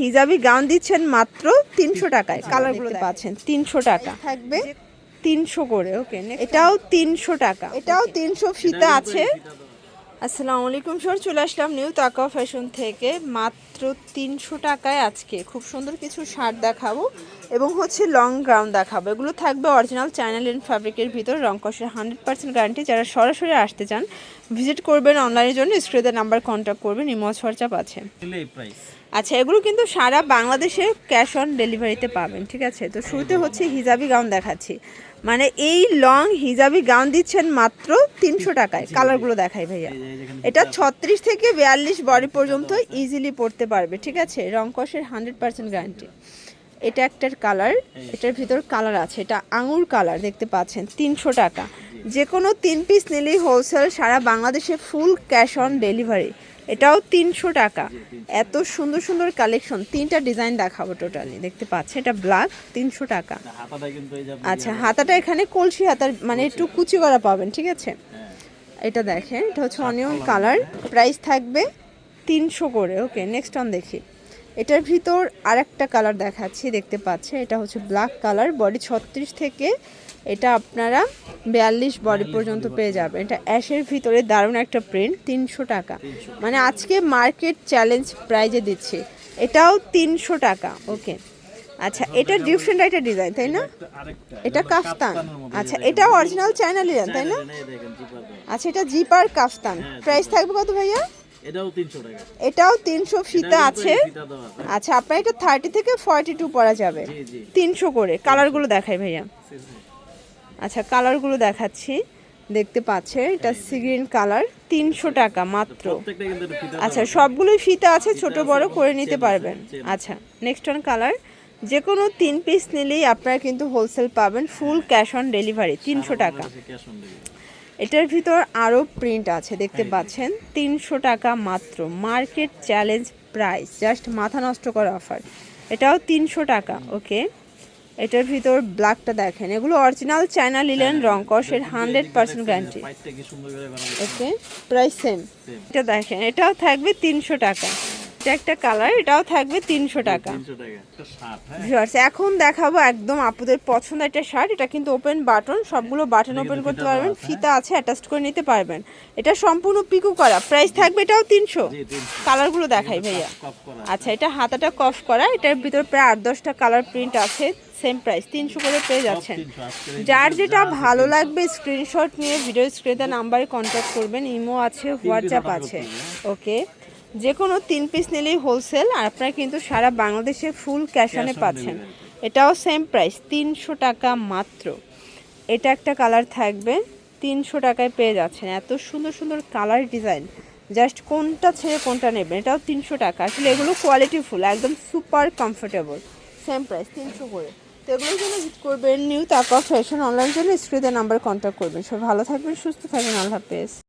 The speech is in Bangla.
হিজাবি গাউন দিচ্ছেন মাত্র তিনশো টাকায়। কালারগুলো পাচ্ছেন তিনশো টাকা। থাকবে তিনশো করে ওকে এটাও তিনশো টাকা। এটাও তিনশো ফিতা আছে। আসসালামু আলাইকুম স্যার চলে আসলাম নিউ তাকা ফ্যাশন থেকে। মাত্র তিনশো টাকায় আজকে। খুব সুন্দর কিছু শার্ট দেখাবো। এবং হচ্ছে লং গ্রাউন্ড দেখাবো। এগুলো থাকবে অরিজিনাল চাইনা লিন ফ্যাব্রিকের ভিতর রং কষের হান্ড্রেড পার্সেন্ট গ্যারান্টি যারা সরাসরি আসতে চান ভিজিট করবেন অনলাইনের জন্য স্ক্রিনের নাম্বার কন্ট্যাক্ট করবেন ইমজ হোয়াটসঅ্যাপ আছে। আচ্ছা এগুলো কিন্তু সারা বাংলাদেশে ক্যাশ অন ডেলিভারিতে পাবেন ঠিক আছে? তো শুরুতে হচ্ছে হিজাবি গাউন দেখাচ্ছি। মানে এই লং হিজাবি গাউন দিচ্ছেন মাত্র তিনশো টাকায়। কালারগুলো দেখাই ভাইয়া। এটা ছত্রিশ থেকে বিয়াল্লিশ বডি পর্যন্ত ইজিলি পড়তে পারবে ঠিক আছে? রংকসের হান্ড্রেড পার্সেন্ট গ্যারান্টি এটা একটার কালার এটার ভিতর কালার আছে এটা আঙুর কালার দেখতে পাচ্ছেন তিনশো টাকা। যে কোনো তিন পিস নিলেই হোলসেল সারা বাংলাদেশে ফুল ক্যাশ অন ডেলিভারি এটাও তিনশো টাকা। এত সুন্দর সুন্দর কালেকশন তিনটা ডিজাইন দেখাবো টোটালি দেখতে পাচ্ছেন এটা ব্ল্যাক তিনশো টাকা। আচ্ছা হাতাটা এখানে কলসি হাতার মানে একটু কুচি করা পাবেন ঠিক আছে? এটা দেখেন এটা হচ্ছে অনিয়ন কালার প্রাইস থাকবে তিনশো করে ওকে নেক্সট অন দেখি। এটার ভিতর আরেকটা কালার দেখাচ্ছি দেখতে পাচ্ছে এটা হচ্ছে ব্ল্যাক কালার বডি ছত্রিশ থেকে এটা আপনারা বিয়াল্লিশ বডি পর্যন্ত পেয়ে যাবেন। এটা অ্যাশের ভিতরে দারুণ একটা প্রিন্ট তিনশো টাকা। মানে আজকে মার্কেট চ্যালেঞ্জ প্রাইজে দিচ্ছি। এটাও তিনশো টাকা ওকে আচ্ছা এটা ডিফারেন্ট একটা ডিজাইন তাই না? এটা কাফতান আচ্ছা এটা অরিজিনাল চায়না লিলেন তাই না? আচ্ছা এটা জিপার কাফতান প্রাইস থাকবে কত ভাইয়া? এটাও 300 টাকা। এটাও তিনশো ফিতা আছে। আচ্ছা আপনার এটা থার্টি থেকে ফর্টি টু পরা যাবে। জি তিনশো করে। কালারগুলো দেখাই ভাইয়া। আচ্ছা কালারগুলো দেখাচ্ছি। দেখতে পাচ্ছে এটা সিগ্রিন কালার তিনশো টাকা মাত্র। আচ্ছা সবগুলোই ফিতা আছে ছোট বড় করে নিতে পারবেন। আচ্ছা নেক্সট অন কালার যে কোনো তিন পিস নিলেই আপনারা কিন্তু হোলসেল পাবেন ফুল ক্যাশ অন ডেলিভারি তিনশো টাকা। ক্যাশ অন ডেলিভারি এটার ভিতর আরও প্রিন্ট আছে দেখতে পাচ্ছেন। তিনশো টাকা মাত্র। মার্কেট চ্যালেঞ্জ প্রাইস জাস্ট মাথা নষ্ট করা অফার এটাও তিনশো টাকা ওকে এটার ভিতর ব্ল্যাকটা দেখেন। এগুলো অরিজিনাল চায়না লিলেন রং কসের hundred percent guarantee okay price same এটা দেখেন এটাও থাকবে তিনশো টাকা। এটা একটা কালার এটাও থাকবে তিনশো টাকা। 300 টাকা। একটা শার্ট হ্যাঁ। এখন দেখাবো একদম আপুদের পছন্দ একটা শার্ট। এটা কিন্তু ওপেন বাটন সবগুলো বাটন ওপেন করতে পারবেন। ফিতা আছে অ্যাটাচ করে নিতে পারবেন। এটা সম্পূর্ণ পিকু করা। প্রাইস থাকবে এটাও তিনশো। জি 300 কালারগুলো দেখাই ভাইয়া। আচ্ছা এটা হাতাটা কফ করা। এটার ভিতর প্রায় আট দশটা কালার প্রিন্ট আছে। সেম প্রাইস তিনশো করে পেয়ে যাচ্ছেন। যার যেটা ভালো লাগবে স্ক্রিনশট নিয়ে ভিডিও স্ক্রিনে নাম্বারে কন্ট্যাক্ট করবেন। ইমো আছে হোয়াটসঅ্যাপ আছে। ওকে যে কোনো তিন পিস নিলেই হোলসেল আর আপনারা কিন্তু সারা বাংলাদেশে ফুল ক্যাশ অনে পাচ্ছেন। এটাও সেম প্রাইস তিনশো টাকা মাত্র। এটা একটা কালার থাকবে তিনশো টাকায় পেয়ে যাচ্ছেন। এত সুন্দর সুন্দর কালার ডিজাইন জাস্ট কোনটা ছেড়ে কোনটা নেবেন এটাও তিনশো টাকা। আসলে এগুলো কোয়ালিটি ফুল একদম সুপার কমফোর্টেবল সেম প্রাইস তিনশো করে। তো এগুলোর জন্য ভিজিট করবেন নিউ তারপর ফ্যাশন অনলাইন জন্য স্ক্রিনে নাম্বার কন্ট্যাক্ট করবেন। সব ভালো থাকবেন সুস্থ থাকবেন আল্লাহ হাফেজ।